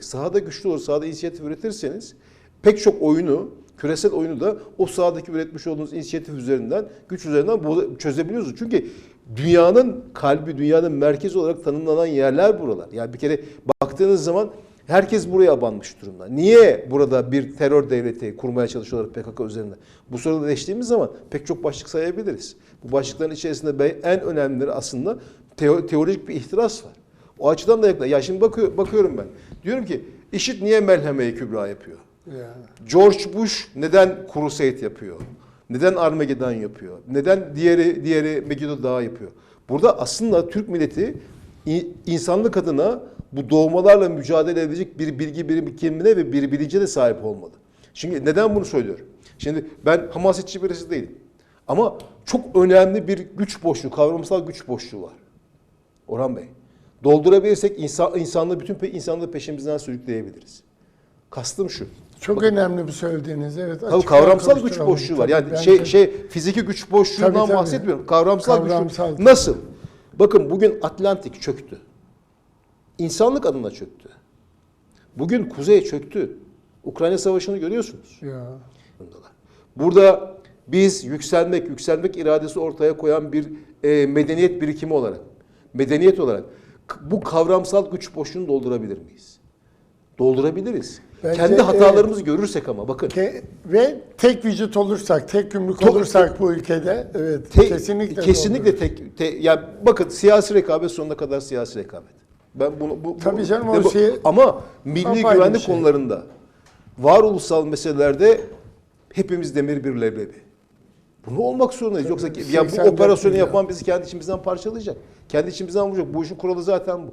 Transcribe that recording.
Sahada güçlü olur, sahada inisiyatif üretirseniz pek çok oyunu, küresel oyunu da o sahadaki üretmiş olduğunuz inisiyatif üzerinden, güç üzerinden çözebiliyorsunuz. Çünkü dünyanın kalbi, dünyanın merkezi olarak tanımlanan yerler buralar. Yani bir kere baktığınız zaman herkes buraya abanmış durumda. Niye burada bir terör devleti kurmaya çalışıyorlar PKK üzerinden? Bu soruda değiştiğimiz zaman pek çok başlık sayabiliriz. Bu başlıkların içerisinde en önemlileri aslında teo- teolojik bir ihtiras var. O açıdan da yakla. Ya şimdi bakıyor, bakıyorum ben. Diyorum ki IŞİD niye Melheme-i Kübra yapıyor? Ya. George Bush neden Crusade yapıyor? Neden Armageddon yapıyor? Neden diğeri diğeri Megiddo Dağı yapıyor? Burada aslında Türk milleti insanlık adına bu doğmalarla mücadele edecek bir bilgi birikimine ve bir bilince de sahip olmalı. Şimdi neden bunu söylüyorum? Şimdi ben hamasetçi birisi değilim. Ama çok önemli bir güç boşluğu, kavramsal güç boşluğu var. Orhan Bey. Doldurabilirsek insan, insanlığı bütün insanlığı peşimizden sürükleyebiliriz. Kastım şu. Çok önemli bu söylediğiniz. Evet. Tabii kavramsal güç boşluğu var. Tabii, Yani şey şey fiziki güç boşluğundan Tabii, tabii. bahsetmiyorum. Kavramsal, Kavramsal. güç. Nasıl? Bakın bugün Atlantik çöktü. İnsanlık adına çöktü. Bugün Kuzey çöktü. Ukrayna Savaşı'nı görüyorsunuz. Ya. Burada biz yükselmek, yükselmek iradesi ortaya koyan bir e, medeniyet birikimi olarak, medeniyet olarak bu kavramsal güç boşluğunu doldurabilir miyiz? Doldurabiliriz. Bence, Kendi hatalarımızı görürsek ama bakın. Ke- ve tek vücut olursak, tek gümrük To- olursak bu ülkede evet Te- kesinlikle kesinlikle doğru. tek te, yani bakın siyasi rekabet sonuna kadar siyasi rekabet. Ben bunu bu Tabii bu- canım, o bu- şey- ama milli güvenlik şey. konularında varoluşsal meselelerde hepimiz demir bir leblebi. Bunu olmak zorundayız. Yoksa ki- ya bu 84 operasyonu yapan bizi kendi içimizden parçalayacak. Kendi içimizden vuracak. Bu işin kuralı zaten bu.